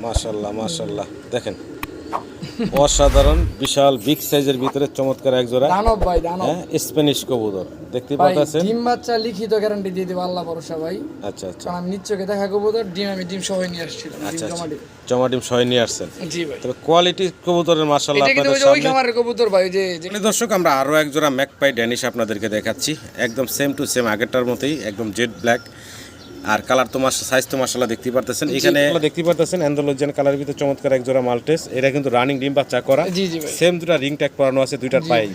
মাশাল্লাহ মাশাল্লাহ দেখেন অসাধারণ বিশাল বিগ সাইজের ভিতরে চমৎকার এক জোড়া। দানব ভাই দানব। হ্যাঁ স্প্যানিশ কবুতর। দেখতে পাচ্ছেন ডিম বাচ্চা লিখিত গ্যারান্টি দিয়ে দেবো আল্লাহ ভরসা ভাই। আচ্ছা আচ্ছা। আমি নিচ্ছকে দেখা কবুতর ডিম আমি ডিম সহ নিয়ে ডিম আচ্ছা জমা আচ্ছা ডিম। জমা ডিম সহ নিয়ে আসছেন। জি ভাই। তবে কোয়ালিটি কবুতরের এটা কিন্তু আপনাদের ওই যে ওই খামারের কবুতর ভাই যে যে- দর্শক আমরা আরও এক জোড়া ম্যাকপাই ড্যানিশ আপনাদেরকে দেখাচ্ছি। একদম সেম টু সেম আগেরটার মতোই একদম জেড ব্ল্যাক আর কালার তো মাস সাইজ তো মাসাল্লাহ দেখতে পারতেছেন। এখানে দেখতে পারতেছেন অ্যান্ডোলজিয়ান কালারের ভিতরে চমৎকার এক জোড়া মাল্টেস। এটা কিন্তু রানিং ডিম বাচ্চা করা। জি জি ভাই। সেম দুটা রিং ট্যাগ করানো আছে দুইটার পায়ে।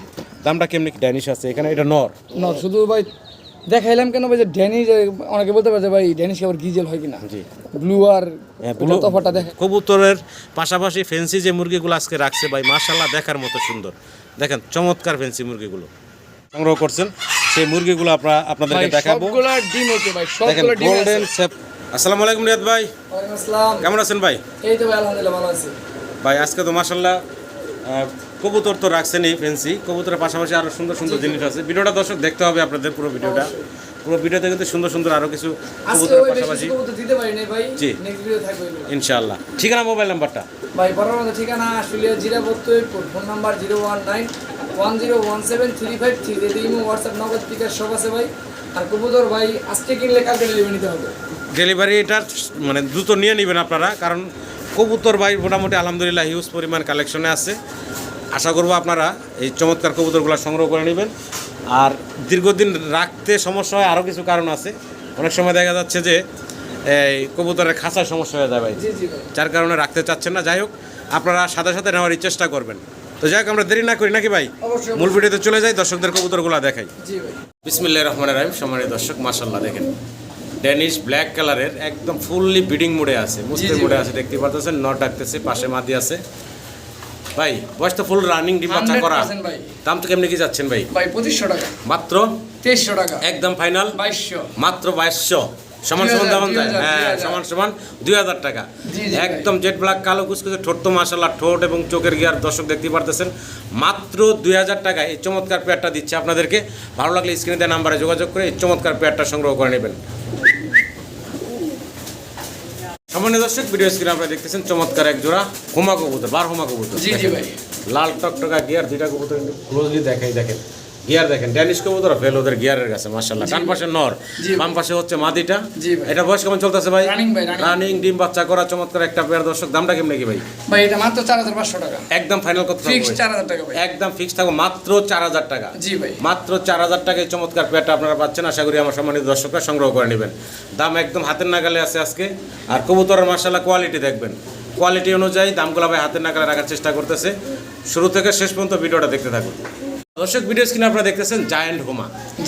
দামটা কেমনি ড্যানিশ আছে? এখানে এটা নর নর শুধু ভাই দেখাইলাম কেন ভাই যে ড্যানিশ অনেকে বলতে পারে যে ভাই ড্যানিশ আবার গিজেল হয় কিনা? জি। ব্লু আর হ্যাঁ, ব্লু তফাটা দেখে কবুতরের পাশাপাশি ফেন্সি যে মুরগিগুলো আজকে রাখছে ভাই মাশাল্লাহ দেখার মতো সুন্দর। দেখেন চমৎকার ফেন্সি মুরগিগুলো। সংগ্রহ করছেন সেই মুরগিগুলো আপনারা আপনাদেরকে দেখাবো। ডিম ওকে ভাই দেখেন ডিম গোল্ডেন সেপ আসসালামু আলাইকুম রিয়াদ ভাই। আসসালাম। কেমন আছেন ভাই? এই তো ভাই আলহামদুলিল্লাহ ভালো আছি। ভাই আজকে তো মাসাল্লাহ কবুতর তো রাখছেন এই ফেন্সি। কবুতরের পাশাপাশি আরও সুন্দর সুন্দর জিনিস আছে। ভিডিওটা দর্শক দেখতে হবে আপনাদের পুরো ভিডিওটা। পুরো ভিডিওতে কিন্তু সুন্দর সুন্দর আরও কিছু কবুতরের পাশাপাশি। কবুতর দিতে পারি নাই ভাই। জি। নেক্সট ভিডিও থাকবে ওইগুলো। ইনশাআল্লাহ। ঠিকানা মোবাইল নাম্বারটা? ভাই বড় ঠিকানা আশুলিয়া জিরা বত্তরপুর phone number zero one nine one zero one seven three five three imo WhatsApp Nagad পিকার সব আছে ভাই। আর কবুতর ভাই আজকে কিনলে কালকে ডেলিভারি নিতে হবে। ডেলিভারি এটা মানে দ্রুত নিয়ে নেবেন আপনারা কারণ কবুতর ভাই মোটামুটি আলহামদুলিল্লাহ হিউজ পরিমাণ কালেকশনে আছে। আশা করব আপনারা এই চমৎকার কবুতরগুলো সংগ্রহ করে নেবেন। আর দীর্ঘদিন রাখতে সমস্যা হয় আরও কিছু কারণ আছে। অনেক সময় দেখা যাচ্ছে যে এই কবুতরের খাঁচায় সমস্যা হয়ে যায় ভাই। যার কারণে রাখতে চাচ্ছেন না। যাই হোক আপনারা সাথে সাথে নেওয়ারই চেষ্টা করবেন। তো যাই আমরা দেরি না করি নাকি ভাই? মূল ভিডিওতে চলে যাই দর্শকদের কবুতরগুলো দেখাই। ভাই। রহমান রাহিম সম্মানিত দর্শক মাসাল্লাহ দেখেন। ড্যানিশ ব্ল্যাক কালারের একদম ফুললি বিডিং মোডে আছে মুস্তের জি মোডে আছে দেখতে পাচ্ছেন নট ডাকতেছে পাশে মাদি আছে। ভাই বয়স তো ফুল রানিং ডিম বাচ্চা করা। 100% দাম তো কেমনি কি যাচ্ছেন ভাই? ভাই পঁচিশশো টাকা। মাত্র? তেইশশো টাকা। একদম ফাইনাল বাইশশো। মাত্র বাইশশো। সমান সমান 2000, দাম যায় হ্যাঁ সমান সমান দুই হাজার টাকা। একদম জেট ব্ল্যাক কালো কুচকুচে ঠোঁট তো মাসাল্লাহ ঠোঁট এবং চোখের গিয়ার দর্শক দেখতে পারতেছেন। মাত্র দুই হাজার টাকায় এই চমৎকার পেয়ারটা দিচ্ছে আপনাদেরকে। ভালো লাগলে স্ক্রিনে দেওয়া নাম্বারে যোগাযোগ করে এই চমৎকার পেয়ারটা সংগ্রহ করে নেবেন। সামান্য দর্শক ভিডিও স্ক্রিনে আপনারা দেখতেছেন চমৎকার এক জোড়া হোমা কবুতর বার হোমা কবুতর। জি জি দেখেন। ভাই। লাল টকটকা গিয়ার দুইটা কবুতর ক্লোজলি দেখাই দেখেন। গিয়ার দেখেন ড্যানিশ কবুতর ফেল ওদের গিয়ারের কাছে মাশাল্লাহ ডান পাশে নর। বাম পাশে হচ্ছে মাদিটা। এটা বয়স কেমন চলতেছে ভাই। রানিং ডিম বাচ্চা করা চমৎকার একটা পেয়ার দর্শক দামটা কেমন কি ভাই? ভাই এটা মাত্র চার হাজার পাঁচশো টাকা। একদম ফাইনাল কত ফিক্স ভাই? চার হাজার টাকা ভাই। একদম ফিক্স থাকবে মাত্র চার হাজার টাকা। জি ভাই। মাত্র চার হাজার টাকায় চমৎকার পেয়ারটা আপনারা পাচ্ছেন। আশা করি আমার সম্মানিত দর্শকরা সংগ্রহ করে নেবেন। দাম একদম হাতের নাগালে আছে আজকে। আর কবুতরের মার্শাল্লাহ কোয়ালিটি দেখবেন। কোয়ালিটি অনুযায়ী দামগুলো ভাই হাতের নাগালে রাখার চেষ্টা করতেছে। শুরু থেকে শেষ পর্যন্ত ভিডিওটা দেখতে থাকুন। দর্শক ভিডিও স্ক্রিনে আপনারা দেখতেছেন জায়ান্ট হোমা।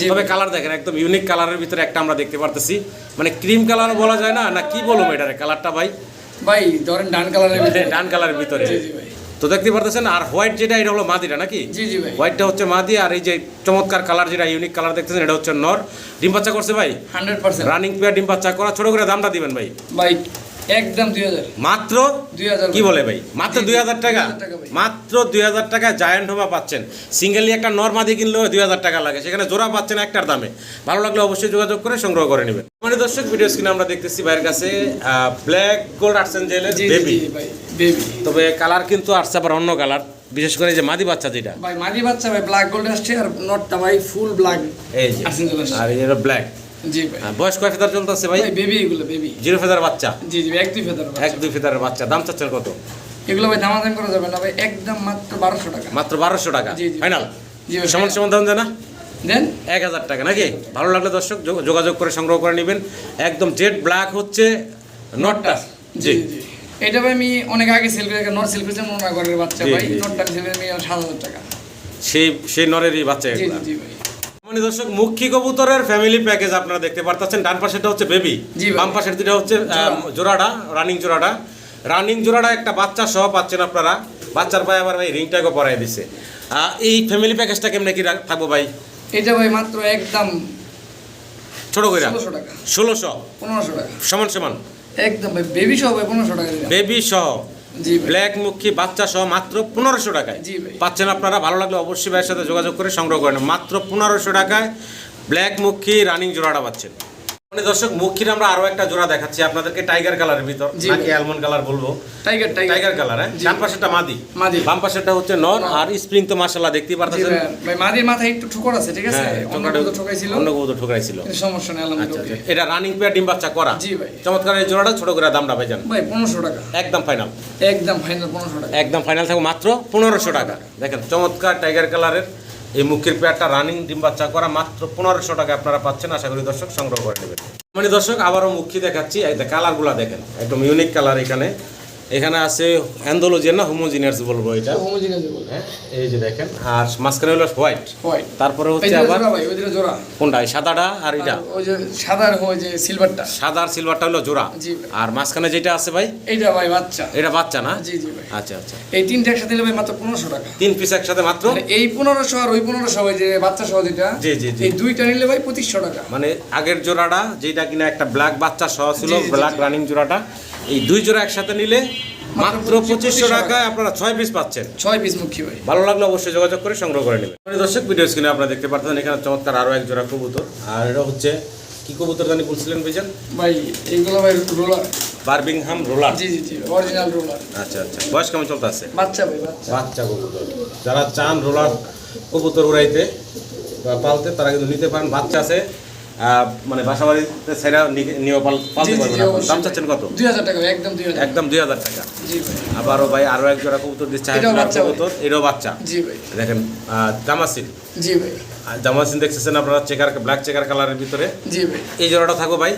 তবে কালার দেখেন একদম ইউনিক কালারের ভিতরে একটা আমরা দেখতে পারতেছি। মানে ক্রিম কালার বলা যায় না না কি বলব এটার কালারটা ভাই? ভাই ধরেন ডান কালারের ভিতরে। ডান কালারের ভিতরে। জি জি তো দেখতে পারতেছেন আর হোয়াইট যেটা এটা হলো মাদিটা নাকি? জি জি ভাই। হোয়াইটটা হচ্ছে মাদি আর এই যে চমৎকার কালার যেটা ইউনিক কালার দেখতেছেন এটা হচ্ছে নর। ডিম বাচ্চা করছে ভাই? Hundred percent. রানিং পেয়ার ডিম বাচ্চা করা ছোট করে দামটা দিবেন ভাই। ভাই একদম দুই হাজার। মাত্র দুই হাজার কি বলে ভাই? মাত্র দুই হাজার টাকা? 2000 টাকা ভাই। মাত্র দুই হাজার টাকা জায়ান্ট হোমা পাচ্ছেন। সিঙ্গেলি একটা নর্মাদি কিনলেও দুই হাজার টাকা লাগে। সেখানে জোড়া পাচ্ছেন একটার দামে। ভালো লাগলে অবশ্যই যোগাযোগ করে সংগ্রহ করে নেবেন। মানে দর্শক ভিডিও স্ক্রিনে আমরা দেখতেছি ভাইয়ের কাছে ব্ল্যাক গোল্ড আর্টস জেলের বেবি তবে কালার কিন্তু আসছে আবার অন্য কালার বিশেষ করে যে মাদি বাচ্চা যেটা। ভাই মাদি বাচ্চা ভাই ব্ল্যাক গোল্ড আসছে আর নটটা ভাই ফুল ব্ল্যাক এই যে। আর এটা ব্ল্যাক জি ভাই। বয়স কয় ফেদার চলতেছে ভাই? বেবি এগুলো বেবি জিরো ফেদার বাচ্চা? জি জি এক দুই ফেদার এক দুই ফেদারের বাচ্চা। দাম চাচ্ছেন কত? এগুলো ভাই দামাদাম করা যাবে না ভাই একদম মাত্র বারোশো টাকা। মাত্র বারোশো টাকা? জি, জি। ফাইনাল জি ভাই সমান সমান দাম দেয় না দেন? এক হাজার টাকা নাকি? ভালো লাগলে দর্শক যোগ- যোগাযোগ করে সংগ্রহ করে নেবেন। একদম জেড ব্ল্যাক হচ্ছে নটটা জি। এটা ভাই আমি অনেক আগে সেল করে নট সেল করেছিলাম ওনার বাচ্চা ভাই। নটটা সেল করে নিয়ে সাত হাজার টাকা। সেই সেই নরেরই বাচ্চা জি জি ভাই। মানে দর্শক মুখী কবুতরের ফ্যামিলি প্যাকেজ আপনারা দেখতে পারতেছেন। ডান পাশেটা হচ্ছে বেবি ভাই। বাম পাশের দুটা হচ্ছে জোড়াটা রানিং জোড়াটা। রানিং জোড়াটা একটা বাচ্চা সহ পাচ্ছেন আপনারা। বাচ্চার পায়ে আবার ভাই রিংটাকে পরাই দিছে। এই ফ্যামিলি প্যাকেজটা কেমনে কি থাকব ভাই? এটা ভাই মাত্র একদম ছোট করে ষোলোশো পনেরোশো টাকা। সমান সমান? একদম ভাই বেবি সহ ভাই পনেরোশো টাকা বেবি সহ। ভাই ব্ল্যাক মুখী বাচ্চা সহ মাত্র পনেরোশো টাকায়। পাচ্ছেন আপনারা ভালো লাগলে অবশ্যই ভাইয়ের সাথে যোগাযোগ করে সংগ্রহ করেন মাত্র পনেরোশো টাকায় ব্ল্যাক মুখী রানিং জোড়াটা পাচ্ছেন। মানে দর্শক আমরা আরও একটা জোড়া দেখাচ্ছি। আপনাদেরকে টাইগার কালারের ভিতর নাকি অ্যালমন্ড কালার বলব? টাইগার টাইগার কালার হ্যাঁ। ডান পাশেরটা মাদি। মাদি। বাম পাশেরটা হচ্ছে নর আর স্প্রিং তো মাশাআল্লাহ দেখতেই পারতেছেন। ভাই, ভাই মাদির মাথায় একটু ঠোকর আছে ঠিক আছে? হ্যাঁ অন্য ঠোকাটা- কবুতর ঠকাইছিল? অন্য কবুতর ঠোকরাইছিল সমস্যা নেই আচ্ছা আলহামদুলিল্লাহ আচ্ছা। এটা রানিং পেয়ার ডিম বাচ্চা করা। জি ভাই। চমৎকার এই জোড়াটা ছোট করে দামটা ভাইজান। ভাই পনেরোশো টাকা। একদম ফাইনাল একদম ফাইনাল পনেরোশো টাকা। একদম ফাইনাল থাকবে মাত্র পনেরোশো টাকা। দেখেন চমৎকার টাইগার কালারের এই মুখের পেয়ারটা রানিং ডিম্বা চা করা মাত্র পনেরোশো টাকা আপনারা পাচ্ছেন, আশা করি দর্শক সংগ্রহ করে নেবেন। মানে দর্শক, আবারও মুখী দেখাচ্ছি, এই কালারগুলো দেখেন, একদম ইউনিক কালার এখানে। এখানে আছে অ্যান্ডোলজিয়ান না হোমোজিনিয়াস বলব এটা? হোমোজিনিয়াস বলে হ্যাঁ এই যে দেখেন আর মাঝখানে হলো হোয়াইট। হোয়াইট। তারপরে হচ্ছে আবার জোড়া ভাই কোনটা? সাদাটা আর এটা ওই যে সাদা আর ওই যে সিলভারটা। সাদা আর সিলভারটা হলো জোড়া। আর মাঝখানে যেটা আছে ভাই? এইটা ভাই বাচ্চা। এটা বাচ্চা না? জি জি ভাই। আচ্ছা আচ্ছা। এই তিনটা একসাথে নিলে ভাই মাত্র পনেরোশো টাকা। তিন পিস একসাথে মাত্র? মানে এই পনেরোশো আর ওই পনেরোশো ওই যে বাচ্চা সহ যেটা জি, জি, জি। এই দুইটা নিলে ভাই পঁচিশশো টাকা। মানে আগের জোড়াটা যেটা কিনা একটা ব্ল্যাক বাচ্চা সহ ছিল ব্ল্যাক রানিং জোড়াটা এই দুই জোড়া একসাথে নিলে মাত্র পঁচিশশো টাকায় আপনারা ছয় পিস পাচ্ছেন। ছয় পিস মুখী ভাই। ভালো লাগলে অবশ্যই যোগাযোগ করে সংগ্রহ করে নেবেন। দর্শক ভিডিও স্ক্রিনে আপনারা দেখতে পাচ্ছেন এখানে চমৎকার আরও এক জোড়া কবুতর। আর এটা হচ্ছে কি কবুতর জানি বলছিলেন বুঝছেন ভাই এইগুলো ভাই রোলার। Birmingham roller. জি জি জি অরিজিনাল রোলার। আচ্ছা আচ্ছা। বয়স কেমন চলতে আছে বাচ্চা ভাই বাচ্চা। বাচ্চা কবুতর। যারা চান রোলার কবুতর উড়াইতে বা পালতে তারা কিন্তু নিতে পারেন। বাচ্চা আছে মানে বাসা বাড়িতে সেরা নিয়ে পালতে পারবেন। দাম চাচ্ছেন কত? দুই হাজার টাকা একদম দুই হাজার একদম দুই হাজার টাকা। আবারও ভাই আরও এক জোড়া কবুতর দিচ্ছে। কবুতর এটাও বাচ্চা জি ভাই। দেখেন জামাসিন। জি ভাই। জামাসিন দেখতেছেন আপনারা চেকার ব্ল্যাক চেকার কালারের ভিতরে। জি ভাই। এই জোড়াটা থাকো ভাই।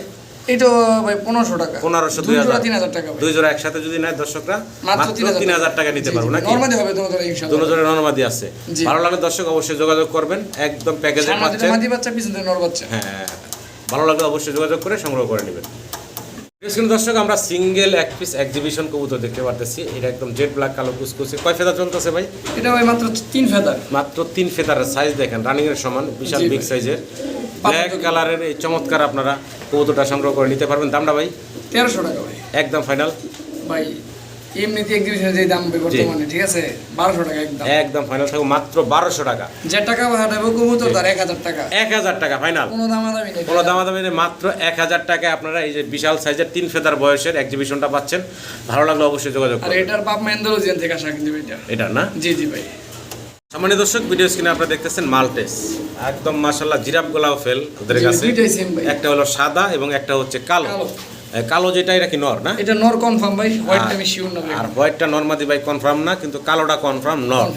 এটা ভাই পনেরোশো টাকা। পনেরোশো দুই দুই হাজার। তিন হাজার টাকা দুই জোড়া একসাথে যদি নেয় দর্শকরা মাত্র মাত্র তিন হাজার টাকা। নিতে পারব নাকি? নর্মালি হবে দুটো জোড়া নর্মাদি আছে। ভালো লাগলে দর্শক অবশ্যই যোগাযোগ করবেন একদম প্যাকেজে পাচ্ছেন মাদি বাচ্চা পিছন নর বাচ্চা। হ্যাঁ ভালো লাগলে অবশ্যই যোগাযোগ করে সংগ্রহ করে নেবেন। দর্শক আমরা সিঙ্গেল এক পিস এক্সিবিশন কবুতর দেখতে পারতেছি। এটা একদম জেড ব্ল্যাক কালো কুচকুচে কয় ফেদা চলতেছে ভাই? এটা ভাই মাত্র তিন ফেদার। মাত্র তিন ফেদারের সাইজ দেখেন রানিং এর সমান বিশাল বিগ সাইজের ব্ল্যাক কালারের এই চমৎকার আপনারা কবুতরটা সংগ্রহ করে নিতে পারবেন। দামটা ভাই? তেরোশো টাকা ভাই। একদম ফাইনাল। ভাই এমনিতে এক্সিবিশনে যে দাম বর্তমানে ঠিক আছে? বারোশো টাকা একদম। একদম ফাইনাল থাকবে মাত্র বারোশো টাকা। যে টাকা ভাড়াবো কবুতর তার এক হাজার টাকা। এক হাজার টাকা ফাইনাল। কোনো দাম দামি নেই। কোনো দামাদামি নেই মাত্র এক হাজার টাকায় আপনারা এই যে বিশাল সাইজের তিন ফেদার বয়সের এক্সিবিশনটা পাচ্ছেন। ভালো লাগলে অবশ্যই যোগাযোগ আর এটার বাপ মেন্দালোজিয়ান থেকে আসা কিন্তু এটা। এটা না? জি জি ভাই। সামান্য দর্শক ভিডিও স্ক্রিনে আপনারা দেখতেছেন মাল্টেস। একদম মাশাল্লাহ জিরাফ গোলাও ফেল ওদের কাছে। একটা হলো সাদা এবং একটা হচ্ছে কালো। কালো। যেটা এটা কি নর না? এটা নর কনফার্ম ভাই হোয়াইটটা আমি শিওর না আর হোয়াইটটা নর্মাদি ভাই কনফার্ম না কিন্তু কালোটা কনফার্ম নর।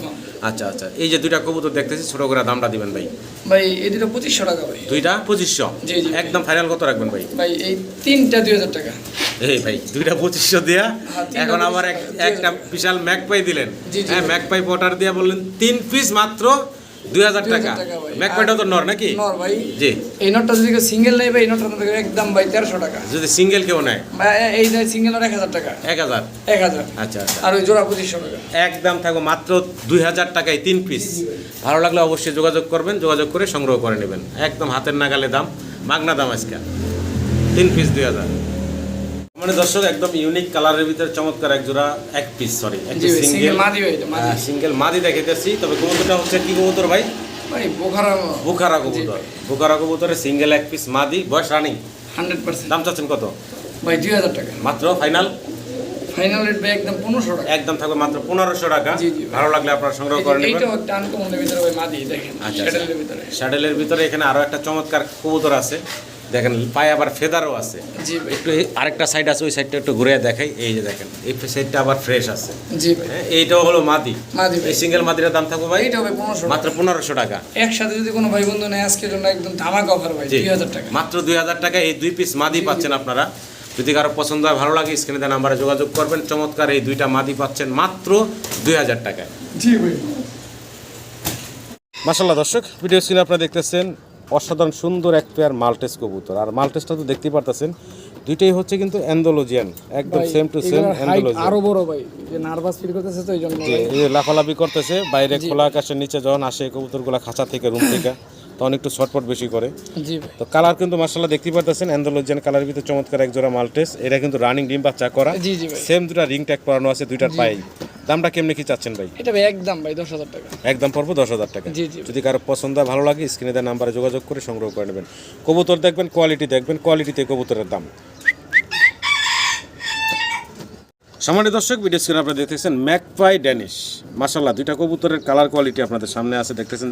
আচ্ছা আচ্ছা। এই যে দুইটা কবুতর দেখতেছি ছোট করে দামটা দিবেন ভাই। ভাই এই দুটো পঁচিশশো টাকা ভাই। দুইটা? পঁচিশশো? জি, জি। একদম ফাইনাল কত রাখবেন ভাই? ভাই এই তিনটা দুই হাজার টাকা। এই ভাই দুইটা পঁচিশশো দিয়া হ্যাঁ, এখন আবার এক- একটা বিশাল ম্যাক পাই দিলেন হ্যাঁ। ম্যাক পাই পটার দিয়া বললেন তিন পিস মাত্র দুই হাজার টাকা। টাকা ভাই। ম্যাক পাইটা তো নর নাকি? নর ভাই। জি। এই নোটটা যদি সিঙ্গেল নেই ভাই এই নোটটা একদম ভাই তেরোশো টাকা। যদি সিঙ্গেল কেউ নেয়? এই যে সিঙ্গেল এক হাজার টাকা। এক হাজার? এক হাজার। আচ্ছা আচ্ছা। আর ওই জোড়া পঁচিশশো টাকা। একদম মাত্র দুই হাজার টাকায় তিন পিস ভালো লাগলে অবশ্যই যোগাযোগ করবেন যোগাযোগ করে সংগ্রহ করে নেবেন। একদম হাতের নাগালে দাম মাগনা দাম আজকে। তিন পিস দুই হাজার। মানে দর্শক একদম ইউনিক কালারের ভিতরে চমৎকার এক জোড়া এক পিস সরি সিঙ্গেল মাদি সিঙ্গেল মাদি। দেখাইতেছি। তবে কবুতরটা হচ্ছে কি কবুতর ভাই? ভাই বোখারা বুখারা কবুতর। বুখারা কবুতরের সিঙ্গেল এক পিস মাদি। বয়স রানিং হান্ড্রেড পার্সেন্ট। দাম চাচ্ছেন কত? ভাই দুই হাজার টাকা। মাত্র ফাইনাল ফাইনাল রেট ভাই একদম পনেরোশো টাকা। একদম থাকবে মাত্র পনেরোশো টাকা। ভালো লাগলে আপনারা সংগ্রহ করে নেবেন। আচ্ছা, শ্যাডেলের ভিতরে। স্যাডেলের ভিতরে এখানে আরও একটা চমৎকার কবুতর আছে। দেখেন পায়ে আবার ফেদারও আছে। জি একটু আরেকটা সাইড আছে ওই সাইডটা একটু ঘুরে দেখাই। এই যে দেখেন এই সাইডটা আবার ফ্রেশ আছে। জি হ্যাঁ এইটাও হলো মাদি। মাদি এই সিঙ্গেল মাদির দাম থাকবে ভাই? এইটাও ভাই পনেরোশো মাত্র পনেরোশো টাকা। একসাথে যদি কোনো ভাই বন্ধু নেয় আজকের জন্য একদম ধামাক অফার ভাই দুই হাজার টাকা। মাত্র দুই হাজার টাকা এই দুই পিস মাদি পাচ্ছেন আপনারা। যদি কারও পছন্দ হয় ভালো লাগে স্ক্রিনে দেওয়া নাম্বারে যোগাযোগ করবেন। চমৎকার এই দুইটা মাদি পাচ্ছেন মাত্র দুই হাজার টাকায়। জি ভাই। মাসাল্লাহ দর্শক ভিডিও স্ক্রিনে আপনারা দেখতেছেন অসাধারণ সুন্দর এক পেয়ার মাল্টেস কবুতর। আর মাল্টেসটা তো দেখতে পারতেছেন দুইটাই হচ্ছে কিন্তু অ্যান্ডোলজিয়ান একদম সেম টু সেম অ্যান্ডোলজিয়ান আরও বড় ভাই যে নার্ভাস ফিল করতেছে তো এই জন্য। এই লাফালাফি করতেছে বাইরে খোলা আকাশের নিচে যখন আসে কবুতরগুলো খাঁচা থেকে রুম থেকে। তখন একটু ছটপট বেশি করে। জি ভাই। তো কালার কিন্তু মার্শাল্লাহ দেখতে পারতেছেন অ্যান্ডোলজিয়ান কালার ভিতরে চমৎকার এক জোড়া মাল্টেস এটা কিন্তু রানিং ডিম বাচ্চা করা। জি জি ভাই। সেম দুটা রিং ট্যাগ করানো আছে দুইটার পায়ে। দামটা কেমনি কি চাচ্ছেন ভাই? এটা ভাই একদম ভাই দশ হাজার টাকা। একদম পড়ব দশ হাজার টাকা। জি, জি। যদি কারও পছন্দ হয়, ভালো লাগে স্ক্রিনে দেওয়া নাম্বারে যোগাযোগ করে সংগ্রহ করে নেবেন। কবুতর দেখবেন কোয়ালিটি দেখবেন কোয়ালিটিতে কবুতরের দাম। সম্মানিত দর্শক ভিডিও স্ক্রিনে আপনারা দেখতেছেন ম্যাকপাই ড্যানিশ। মাসাল্লাহ দুইটা কবুতরের কালার কোয়ালিটি আপনাদের সামনে আছে দেখতেছেন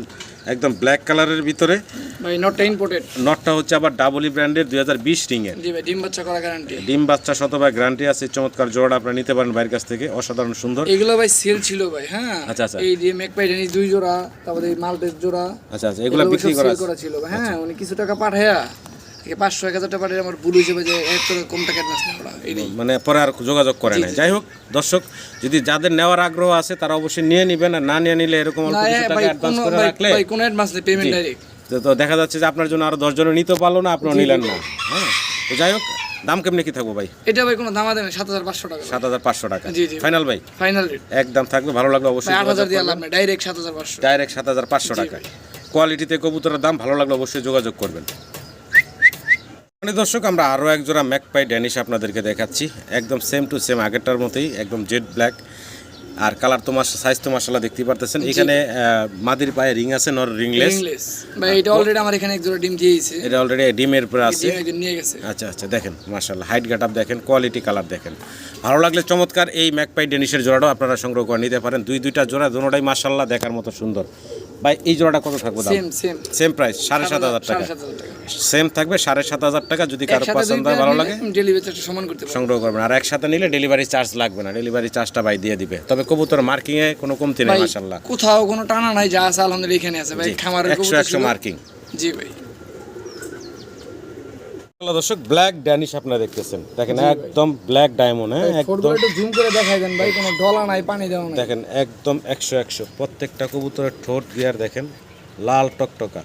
একদম ব্ল্যাক কালারের ভিতরে। ভাই নটটা ইম্পোর্টেড নটটা হচ্ছে আবার ডাবলি ব্র্যান্ডের দুই হাজার বিশ রিংয়ের জি ভাই ডিম বাচ্চা করা গ্যারান্টি ডিম বাচ্চা শতভাগ গ্যারান্টি আছে চমৎকার জোড়া আপনারা নিতে পারেন বাইরের কাছ থেকে অসাধারণ সুন্দর। এগুলো ভাই সেল ছিল ভাই হ্যাঁ? আচ্ছা, আচ্ছা। এই যে মেক পাই ডেনিস দুই জোড়া তারপরে মালটেস জোড়া আচ্ছা আচ্ছা এগুলো বিক্রি করা ছিল ভাই, হ্যাঁ উনি কিছু টাকা পাঠায়া থেকে পাঁচশো এক হাজার টাকা পাঠিয়ে আমার ভুল হিসেবে যে এক টাকা কম টাকা অ্যাডভান্স নেওয়া মানে পরে আর যোগাযোগ করে নাই। যাই হোক দর্শক যদি যাদের নেওয়ার আগ্রহ আছে তারা অবশ্যই নিয়ে নেবেন আর না নিয়ে নিলে এরকম অল্প কিছু টাকা অ্যাডভান্স করে রাখলে কোনো অ্যাডভান্স নেই পেমেন্ট ডাইরেক্ট তো- দেখা যাচ্ছে যে আপনার জন্য আরও দশ জনে নিতে পারল না আপনিও নিলেন না। হ্যাঁ। তো যাই হোক দাম কেমনি কি থাকব ভাই? এটা ভাই কোনো দামা দেবে সাত হাজার পাঁচশো টাকা। সাত হাজার পাঁচশো টাকা। জি, জি। ফাইনাল ভাই? ফাইনাল রেট একদম থাকবে ভালো লাগল অবশ্যই আট হাজার দিয়ে। লাভ ডাইরেক্ট সাত হাজার পাঁচশো। ডাইরেক্ট সাত হাজার পাঁচশো টাকা কোয়ালিটিতে কবুতরের দাম ভালো লাগলে অবশ্যই যোগাযোগ করবেন। মানে দর্শক আমরা আরও এক জোড়া ম্যাকপাই ড্যানিশ আপনাদেরকে দেখাচ্ছি। একদম সেম টু সেম আগেরটার মতোই একদম জেড ব্ল্যাক আর কালার তো মাস সাইজ তো মাসাল্লাহ দেখতে পারতেছেন। এখানে মাদির পায়ে রিং আছে নর রিংলেস ভাই এটা অলরেডি আমার এখানে এক জোড়া ডিম দিয়েছে। এটা অলরেডি ডিমের উপরে আছে। নিয়ে গেছে। আচ্ছা আচ্ছা দেখেন মার্শাল্লাহ হাইট গাট আপ দেখেন কোয়ালিটি কালার দেখেন। ভালো লাগলে চমৎকার এই ম্যাকপাই ডেনিশের জোড়াটাও আপনারা সংগ্রহ করে নিতে পারেন। দুই দুইটা জোড়া দুটোটাই মার্শাল্লাহ দেখার মতো সুন্দর। ভাই এই জোড়াটা কত থাকবে দাম? সেম প্রাইস সাড়ে সাত হাজার টাকা। সেম থাকবে সাড়ে সাত হাজার টাকা যদি কারও পছন্দ হয় ভালো লাগে। ডেলিভারি সমান করতে সংগ্রহ করবেন। আর একসাথে নিলে ডেলিভারি চার্জ লাগবে না। ডেলিভারি চার্জটা ভাই দিয়ে দিবে। তবে কবুতর মার্কিংয়ে কোনো কমতি নেই মাশাআল্লাহ। কোথাও কোনো টানা নাই যা আছে আলহামদুলিল্লাহ এখানে আছে। ভাই খামারের একশো কবুতর একশো ছিল। মার্কিং জি ভাই। দর্শক ব্ল্যাক ড্যানিশ আপনারা দেখতেছেন। দেখেন একদম ব্ল্যাক ডায়মন্ড হ্যাঁ একদম জুম করে দেখাই দেন ভাই কোনো ডলা নাই পানি দেওয়া নাই। দেখেন একদম একশো একশো প্রত্যেকটা কবুতরের ঠোঁট গিয়ার দেখেন লাল টকটকা।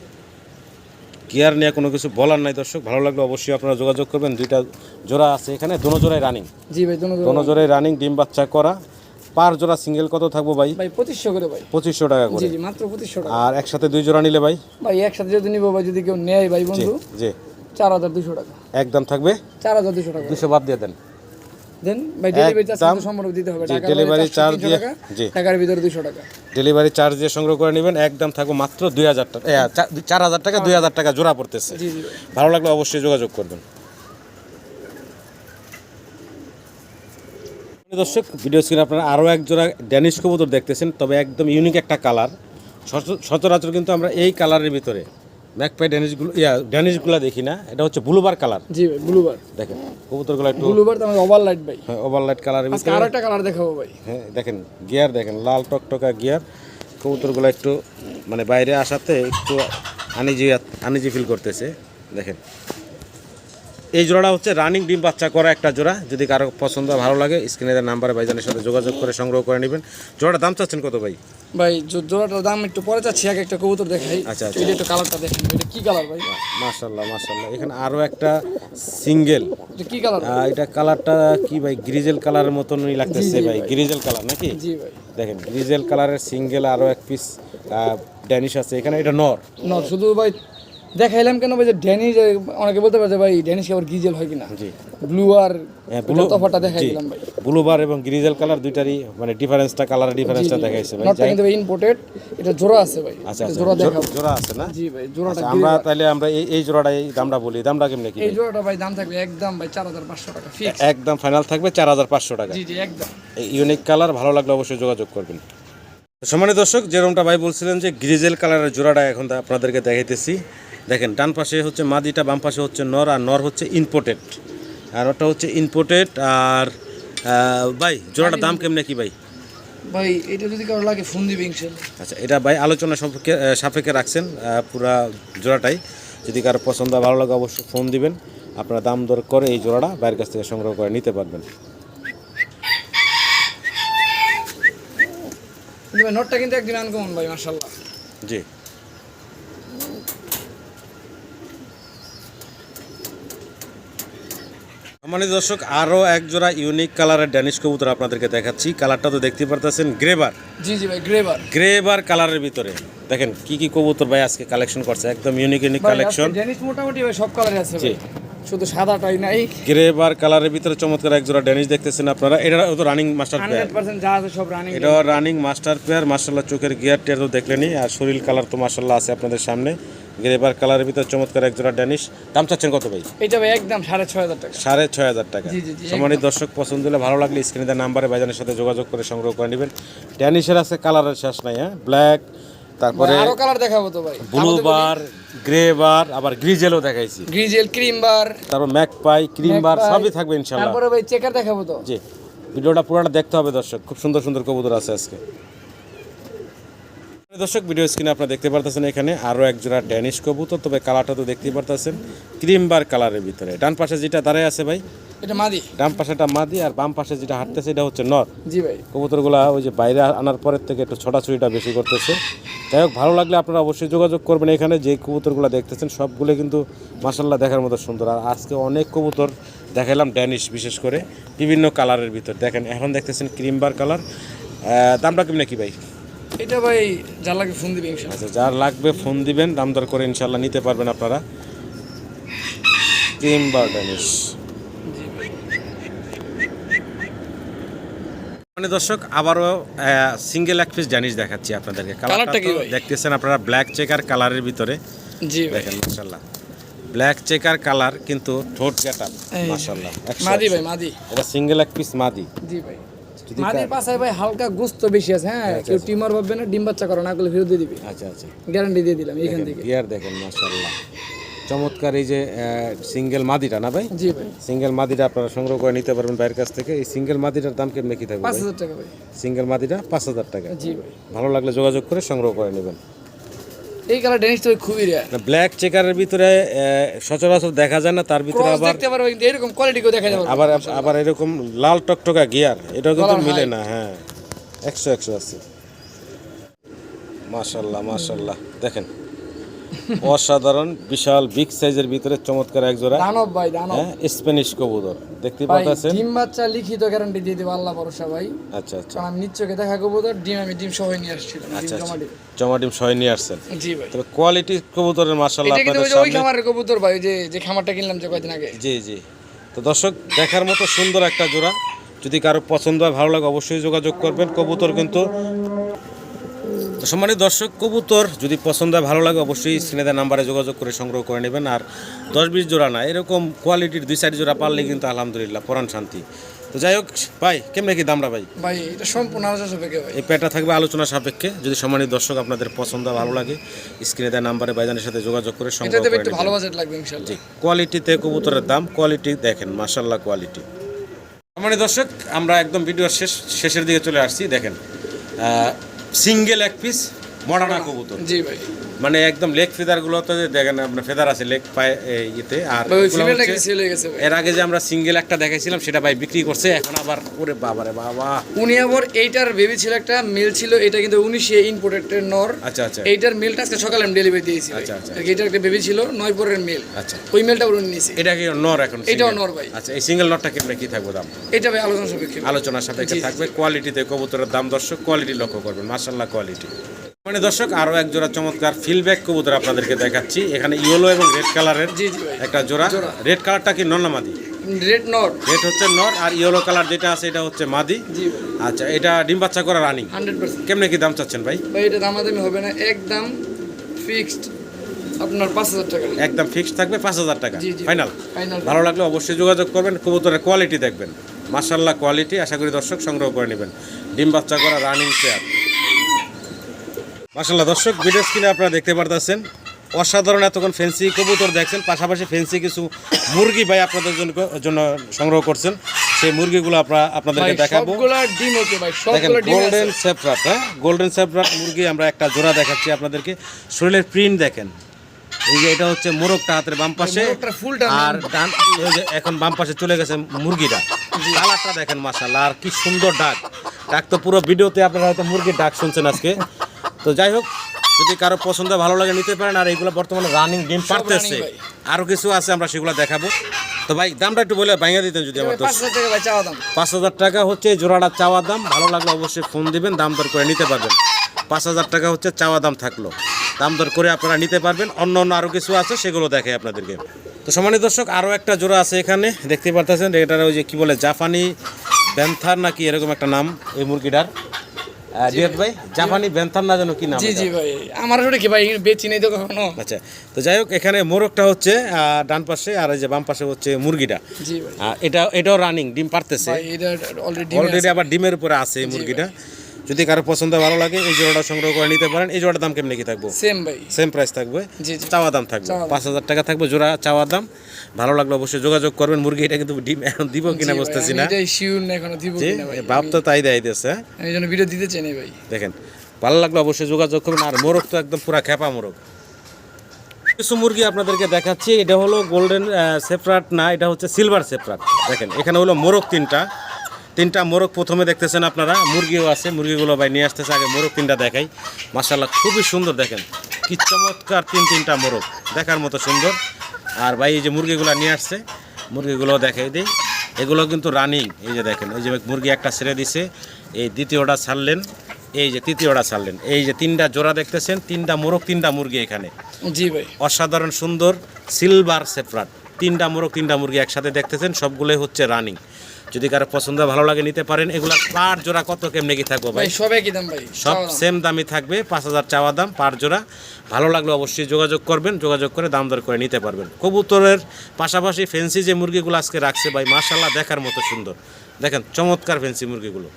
গিয়ার নিয়ে কোনো কিছু বলার নাই দর্শক ভালো লাগলে অবশ্যই আপনারা যোগাযোগ করবেন। দুইটা জোড়া আছে এখানে দোনো জোড়াই রানিং জি ভাই দোনো রানিং ডিম বাচ্চা করা। পার জোড়া সিঙ্গেল কত থাকব ভাই? ভাই করে ভাই। পঁচিশশো টাকা করে। জি মাত্র টাকা। আর একসাথে দুই জোড়া নিলে ভাই? ভাই একসাথে যদি নিবো ভাই যদি কেউ নেয় ভাই বন্ধু। জি। চার হাজার দুশো টাকা। একদম থাকবে? চার হাজার দুশো টাকা। দুশো বাদ দিয়ে দেন। দেন ভাই ডেলিভারি চার্জ একদম। দিতে হবে। জি, টাকা delivery দিয়ে- জি। টাকার ভিতরে টাকা। ডেলিভারি চার্জ দিয়ে সংগ্রহ করে নেবেন। একদম থাকব মাত্র দুই হাজার টাকা। এ, চা- চার হাজার টাকা দুই হাজার টাকা জোড়া পড়তেছে। জি জি ভালো লাগলে অবশ্যই যোগাযোগ করবেন। দর্শক ভিডিও স্ক্রিনে আপনারা আরও এক জোড়া ড্যানিশ কবুতর দেখতেছেন তবে একদম ইউনিক একটা কালার সচরাচর কিন্তু আমরা এই কালারের ভিতরে ম্যাকপাই ড্যানিশগুলো ইয়া ড্যানিশগুলো দেখি না এটা হচ্ছে ব্লুবার কালার জি ভাই ব্লুবার। দেখেন কবুতরগুলো একটু ব্লুবার তো আমার ওভার লাইট ভাই। ওভারলাইট লাইট আজকে আরও একটা কালার দেখাবো ভাই। হ্যাঁ দেখেন গিয়ার দেখেন লাল টকটকা গিয়ার কবুতরগুলো একটু মানে বাইরে আসাতে একটু আনিজি আনিজি ফিল করতেছে। দেখেন। এই জোড়াটা হচ্ছে রানিং ডিম বাচ্চা করা একটা জোড়া। যদি কারও পছন্দ ভালো লাগে স্ক্রিনের নাম্বারে ভাইজানের সাথে যোগাযোগ করে সংগ্রহ করে নেবেন। জোড়াটা দাম চাচ্ছেন কত ভাই? ভাই জোড়াটার দাম একটু পরে চাচ্ছি এক একটা কবুতর দেখাই। আচ্ছা, আচ্ছা। এটা একটু কালারটা দেখেন এটা কি কালার ভাই? মাশাল্লাহ মাশাল্লাহ এখানে আরও একটা সিঙ্গেল। এটা কি কালার এটা কালারটা কি ভাই? গ্রিজেল কালারের মতনই লাগতেছে ভাই। গ্রিজেল কালার নাকি? জি ভাই। দেখেন গ্রিজেল কালারের সিঙ্গেল আরও এক পিস ড্যানিশ আছে। এখানে এটা নর। নর শুধু ভাই দেখাইলাম কেন ভাই যে ড্যানিশ অনেকে বলতে পারে যে ভাই ড্যানিশ আবার গিজেল হয় কিনা? জি। ব্লু আর হ্যাঁ, ব্লু তফাটা দেখাই জি। দিলাম ভাই। ব্লুবার এবং গ্রিজেল কালার দুইটারই মানে ডিফারেন্সটা কালারের ডিফারেন্সটা দেখাইছে ভাই। নটটা যাই- কিন্তু ইম্পোর্টেড এটা জোড়া আছে ভাই। আচ্ছা জোড়া দেখাবো। জোড়া আছে না? জি ভাই জোড়াটা আচ্ছা, আমরা তাহলে আমরা এই এই জোড়াটা এই দামটা বলি। দামটা কেমনে কি এই জোড়াটা ভাই দাম থাকবে একদম ভাই চার হাজার পাঁচশো টাকা ফিক্স একদম ফাইনাল থাকবে চার হাজার পাঁচশো টাকা। জি জি একদম। এই ইউনিক কালার ভালো লাগলে অবশ্যই যোগাযোগ করবেন। সম্মানিত দর্শক যেরকমটা ভাই বলছিলেন যে গ্রিজেল কালারের জোড়াটা এখন আপনাদেরকে দেখাইতেছি। দেখেন ডান পাশে হচ্ছে মাদিটা বাম পাশে হচ্ছে নর আর নর হচ্ছে ইম্পোর্টেড আর ওটা হচ্ছে ইম্পোর্টেড আর ভাই জোড়াটার দাম কেমনে কি ভাই? ভাই এটা যদি কারও লাগে ফোন দিবে আচ্ছা এটা ভাই আলোচনা সম্পর্কে সাপেক্ষে রাখছেন পুরা জোড়াটাই। যদি কারও পছন্দ হয়, ভালো লাগে অবশ্যই ফোন দিবেন। আপনারা দাম দর করে এই জোড়াটা বাইরের কাছ থেকে সংগ্রহ করে নিতে পারবেন। নটটা কিন্তু একদিন আনকমন ভাই মার্শাল্লাহ জি। মানে দর্শক আরও এক জোড়া ইউনিক কালারের ড্যানিশ কবুতর আপনাদেরকে দেখাচ্ছি। কালারটা তো দেখতে পারতেছেন গ্রেবার জি জি ভাই গ্রেভার গ্রেবার কালারের ভিতরে। দেখেন কি কি কবুতর ভাই আজকে কালেকশন করছে? একদম ইউনিক ইউনিক কালেকশন ডেনিস মোটামুটি ভাই সব কালারে আছে জি। শুধু সাদাটাই নাই। গ্রে বার কালারের ভিতরে চমৎকার এক জোড়া ড্যানিশ দেখতেছেন আপনারা। এটা তো running master pair hundred percent যা আছে সব রানিং এটা রানিং মাস্টার পেয়ার মার্শাল্লাহ চোখের গিয়ার টিয়ার তো দেখলেনি আর শরীর কালার তো মার্শাল্লাহ আছে আপনাদের সামনে। গ্রেবার কালারের ভিতরে চমৎকার এক জোড়া ড্যানিশ। দাম চাচ্ছেন কত ভাই? এটা ভাই একদম সাড়ে ছয় হাজার টাকা। সাড়ে ছয় হাজার টাকা। জি, জি, জি, সম্মানিত দর্শক পছন্দ হলে ভালো লাগলে স্ক্রিনে দেওয়া নাম্বারে ভাইজানের সাথে যোগাযোগ করে সংগ্রহ করে নেবেন। ড্যানিশের আছে কালারের শেষ নাই হ্যাঁ? ব্ল্যাক তারপরে আরও কালার দেখাবো তো ভাই। ব্লু বার গ্রে বার আবার গ্রিজেলও দেখাইছি। গ্রিজেল ক্রিম বার তারপর ম্যাক পাই ক্রিম বার সবই থাকবে ইনশাল্লাহ। তারপরে ভাই চেকার দেখাবো তো। জি। ভিডিওটা পুরোটা দেখতে হবে দর্শক। খুব সুন্দর সুন্দর কবুতর আছে আজকে। দর্শক ভিডিও স্ক্রিনে আপনারা দেখতে পারতেছেন এখানে আরও এক জোড়া ড্যানিশ কবুতর তবে কালারটা তো দেখতে পারতেছেন। ক্রিম বার কালারের ভিতরে। ডান পাশে যেটা দাঁড়ায় আছে ভাই এটা মাদি। ডান পাশেটা মাদি আর বাম পাশে যেটা হাঁটতেছে এটা হচ্ছে নর। জি ভাই। কবুতরগুলো ওই যে বাইরে আনার পরের থেকে একটু ছোটাছুটিটা বেশি করতেছে। যাই হোক ভালো লাগলে আপনারা অবশ্যই যোগাযোগ করবেন এখানে যে কবুতরগুলো দেখতেছেন সবগুলো কিন্তু মাসাল্লাহ দেখার মতো সুন্দর। আর আজকে অনেক কবুতর দেখালাম ড্যানিশ বিশেষ করে। বিভিন্ন কালারের ভিতর। দেখেন এখন দেখতেছেন ক্রিম বার কালার দামটা কেমন কি ভাই? এটা ভাই যা লাগে ফোন দিবে ইনশাআল্লাহ। আচ্ছা যার লাগবে ফোন দিবেন দাম দর করে ইনশাল্লাহ নিতে পারবেন আপনারা। ক্রিম বার ড্যানিশ মানে দর্শক আবারও সিঙ্গেল এক পিস জানিস দেখাচ্ছি আপনাদেরকে। কালারটা কি দেখতেছেন আপনারা ব্ল্যাক চেকার কালারের ভিতরে। জি দেখেন মাশাল্লাহ ব্ল্যাক চেকার কালার কিন্তু ঠোঁট গেটা এই যে মাদি ভাই মাদি। এটা সিঙ্গেল এক পিস মাদি। জি ভাই। মাদির পাশায় ভাই হালকা গোস্ত বেশি আছে হ্যাঁ? কেউ টিমার ভাববে না ডিম বাচ্চা করো না করলে ফেরত দিয়ে দিবে। আচ্ছা আচ্ছা। গ্যারান্টি দিয়ে দিলাম এখান থেকে। ইয়ার দেখেন চমৎকার এই যে সিঙ্গেল মাদিটা না ভাই? জি ভাই। সিঙ্গেল মাদিটা আপনারা সংগ্রহ করে নিতে পারবেন বাইরের কাছ থেকে। এই সিঙ্গেল মাদিটার দাম কেমন কি থাকবে পাঁচ হাজার টাকা ভাই। সিঙ্গেল মাদিটা পাঁচ হাজার টাকা। জি ভাই। ভালো লাগলে যোগাযোগ করে সংগ্রহ করে নেবেন। এই কালার ডেনিস তো খুবই রেয়ার ব্ল্যাক চেকারের ভিতরে সচরাচর দেখা যায় না তার ভিতরে আবার দেখতে পারবে কিন্তু এরকম কোয়ালিটিও দেখা যাবে আবার আবার এরকম লাল টকটকা গিয়ার এটাও কিন্তু মিলে না হ্যাঁ। একশো একশো আছে। মাশাল্লাহ মাশাল্লাহ। দেখেন। অসাধারণ বিশাল বিগ সাইজের ভিতরে চমৎকার এক জোড়া। দানব ভাই দানব। স্প্যানিশ কবুতর। দেখতে পাচ্ছেন ডিম বাচ্চা লিখিত গ্যারান্টি দিয়ে দেবো আল্লাহ ভরসা ভাই। আচ্ছা আচ্ছা। আমি নিচ্ছকে দেখা করব তো ডিম আমি ডিম সহ নিয়ে আসছিলাম আচ্ছা জমা আচ্ছা জমা ডিম সয় নিয়ে আসছেন। জি ভাই। তবে কোয়ালিটি কবুতরের মাশাল্লাহ এটা আপনাদের যে ওই সামনে। খামারের কবুতর ভাই যে যে খামারটা কিনলাম যে কয়দিন আগে। জি জি। তো দর্শক দেখার মতো সুন্দর একটা জোড়া। যদি কারও পছন্দ হয় ভালো লাগে অবশ্যই যোগাযোগ করবেন। কবুতর কিন্তু তো সম্মানিত দর্শক কবুতর যদি পছন্দ ভালো লাগে অবশ্যই স্ক্রিনে নাম্বারে যোগাযোগ করে সংগ্রহ করে নেবেন। আর দশ বিশ জোড়া না এরকম কোয়ালিটির দুই চারি জোড়া পারলে কিন্তু আলহামদুলিল্লাহ পরাণ শান্তি। তো যাই হোক ভাই কেমনে কি দামটা ভাই? ভাই এটা সম্পূর্ণ আলোচনা সাপেক্ষে ভাই। এই প্যাটা থাকবে আলোচনা সাপেক্ষে। যদি সম্মানিত দর্শক আপনাদের পছন্দ ভালো লাগে স্ক্রিনে দেওয়া নাম্বারে ভাইজানের সাথে যোগাযোগ করে সংগ্রহ করে একটু ভালো বাজেট লাগবে ইনশাল্লাহ জি কোয়ালিটিতে কবুতরের দাম কোয়ালিটি দেখেন মাশাল্লাহ কোয়ালিটি মানে দর্শক আমরা একদম ভিডিওর শেষ শেষের দিকে চলে আসছি দেখেন। সিঙ্গেল এক পিস মডার্না কবুতর। জি ভাই। মানে একদম লেগ ফেদারগুলোতে দেখেন আপনার ফেদার আছে লেগ পায়ে ইয়েতে। আর এর আগে যে আমরা সিঙ্গেল একটা দেখাইছিলাম সেটা ভাই বিক্রি করছে এখন আবার ওরে বাবারে বাবা। উনি আবার এইটার বেবি ছিল একটা মিল ছিল এটা কিন্তু উনি সে ইম্পোর্টেড নর। আচ্ছা আচ্ছা। এইটার মিলটা আজকে সকালে আমি ডেলিভারি দিয়েছি। আচ্ছা, আচ্ছা। এইটার একটা বেবি ছিল নয় পরের মেল আচ্ছা। ওই মিলটা উনি নিয়েছে। এটা কি নর এখন এটাও নর ভাই। আচ্ছা এই সিঙ্গেল নটটা কিনলে কি থাকবে দাম? এটা ভাই আলোচনা সাপেক্ষে। আলোচনার সাপেক্ষে থাকবে। কোয়ালিটিতে কবুতরের দাম দর্শক কোয়ালিটি লক্ষ্য করবেন। মার্শাল্লাহ কোয়ালিটি মানে দর্শক আরও এক জোড়া চমৎকার ফিলব্যাক কবুতর আপনাদেরকে দেখাচ্ছি। এখানে ইয়েলো এবং রেড কালারের একটা জোড়া। রেড কালারটা কি নর না মাদি? রেড নট রেড হচ্ছে নর আর ইয়েলো কালার যেটা আছে এটা হচ্ছে মাদি। আচ্ছা এটা ডিম বাচ্চা করা রানিং কেমনে কি দাম চাচ্ছেন ভাই? ভাই এটা দামাদামি হবে না। একদম ফিক্সড আপনার পাঁচ হাজার টাকা। একদম ফিক্সড থাকবে পাঁচ হাজার টাকা। ফাইনাল ভালো লাগলে অবশ্যই যোগাযোগ করবেন। কবুতরের কোয়ালিটি দেখবেন। মার্শাল্লাহ কোয়ালিটি আশা করি দর্শক সংগ্রহ করে নেবেন। ডিম বাচ্চা করা রানিং চেয়ার মার্শাল্লাহ দর্শক ভিডিও স্ক্রিনে আপনারা দেখতে পারতেছেন। অসাধারণ এতক্ষণ ফেন্সি কবুতর দেখছেন পাশাপাশি ফেন্সি কিছু মুরগি ভাই আপনাদের জন্য জন্য সংগ্রহ করছেন। সেই মুরগিগুলো আপনারা আপনাদেরকে দেখাবো। দেখেন গোল্ডেন সেফরাট হ্যাঁ? গোল্ডেন সেফরাট মুরগি আমরা একটা জোড়া দেখাচ্ছি আপনাদেরকে। শরীরের প্রিন্ট দেখেন। এই যে এটা হচ্ছে মোরগটা হাতের বাম পাশে। আর ডান এখন বাম পাশে চলে গেছে মুরগিটা। কালারটা দেখেন মাশাআল্লাহ আর কি সুন্দর ডাক। ডাক তো পুরো ভিডিওতে আপনারা হয়তো মুরগির ডাক শুনছেন আজকে। তো যাই হোক যদি কারও পছন্দ ভালো লাগে নিতে পারেন আর এইগুলো বর্তমানে রানিং ডিম পারতেছে running ভাই। আরও কিছু আছে আমরা সেগুলো দেখাবো। তো ভাই দামটা একটু বলে ভাঙিয়ে দিতেন যদি আমার পাঁচ হাজার টাকা হচ্ছে জোড়াটা চাওয়া দাম ভালো লাগলে অবশ্যই ফোন দিবেন দাম দর করে নিতে পারবেন। পাঁচ হাজার টাকা হচ্ছে চাওয়া দাম থাকল। দাম দর করে আপনারা নিতে পারবেন অন্য অন্য আরও কিছু আছে সেগুলো দেখে আপনাদেরকে। তো সম্মানিত দর্শক আরও একটা জোড়া আছে এখানে দেখতে পারতেছেন এটার ওই যে কী বলে জাপানি ব্যান্থার নাকি এরকম একটা নাম এই মুরগিটার। ভাই জাপানি ব্যান্থার না যেন কি নাম জি জি ভাই আমার ওটা কি ভাই বেচি নেই তো কখনো। আচ্ছা তো যাই হোক এখানে মোরগটা হচ্ছে আহ, ডান পাশে আর এই যে বাম পাশে হচ্ছে মুরগিটা। জি ভাই। এটা এটাও রানিং ডিম পারতেছে। অলরেডি আবার ডিমের উপরে আছে মুরগিটা। যদি কারও পছন্দ ভালো লাগে এই জোড়াটা সংগ্রহ করে নিতে পারেন। এই জোড়ার দাম কেমনি কি থাকব? সেম ভাই। সেম প্রাইস থাকবে? জি জি। চাওয়া দাম থাকবে। পাঁচ হাজার টাকা থাকবে জোড়া চাওয়া দাম। ভালো লাগলে অবশ্যই যোগাযোগ করবেন। মুরগি এটা কিন্তু ডিম এখন দিব কিনা বুঝতেছি না। এটাই শিওর না এখনও দিব কিনা ভাই। বাপ তো তাই দেয় দিয়েছে। এই জন্য ভিডিও দিতে চাই ভাই। দেখেন ভালো লাগলে অবশ্যই যোগাযোগ করবেন আর মোরগ তো একদম পুরা খেপা মোরগ। কিছু মুরগি আপনাদেরকে দেখাচ্ছি। এটা হলো গোল্ডেন সেপারেট না এটা হচ্ছে সিলভার সেপারেট দেখেন এখানে হলো মোরগ তিনটা। তিনটা মোরগ প্রথমে দেখতেছেন আপনারা মুরগিও আছে মুরগিগুলো ভাই নিয়ে আসতেছে আগে মোরগ তিনটা দেখাই। মাসাল্লাহ খুবই সুন্দর দেখেন। কি চমৎকার তিন তিনটা মোরগ দেখার মতো সুন্দর। আর ভাই এই যে মুরগিগুলো নিয়ে আসছে মুরগিগুলো দেখাই দিই। এগুলো কিন্তু রানিং এই যে দেখেন এই যে মুরগি একটা ছেড়ে দিছে এই দ্বিতীয়টা ছাড়লেন এই যে তৃতীয়টা ছাড়লেন এই যে তিনটা জোড়া দেখতেছেন তিনটা মোরগ তিনটা মুরগি এখানে। জি ভাই। অসাধারণ সুন্দর সিলভার সেপারেট তিনটা মোরগ তিনটা মুরগি একসাথে দেখতেছেন সবগুলোই হচ্ছে রানিং যদি কারও পছন্দ ভালো লাগে নিতে পারেন। এগুলা পার জোড়া কত কেমনে কি থাকব ভাই? সবে কি দাম ভাই সব সেম দামই থাকবে পাঁচ হাজার চাওয়া দাম পার জোড়া। ভালো লাগলে অবশ্যই যোগাযোগ করবেন যোগাযোগ করে দাম দর করে নিতে পারবেন। কবুতরের পাশাপাশি ফেন্সি যে মুরগিগুলো আজকে রাখছে ভাই মাশাল্লাহ দেখার মতো সুন্দর। দেখেন চমৎকার ফেন্সি মুরগিগুলো।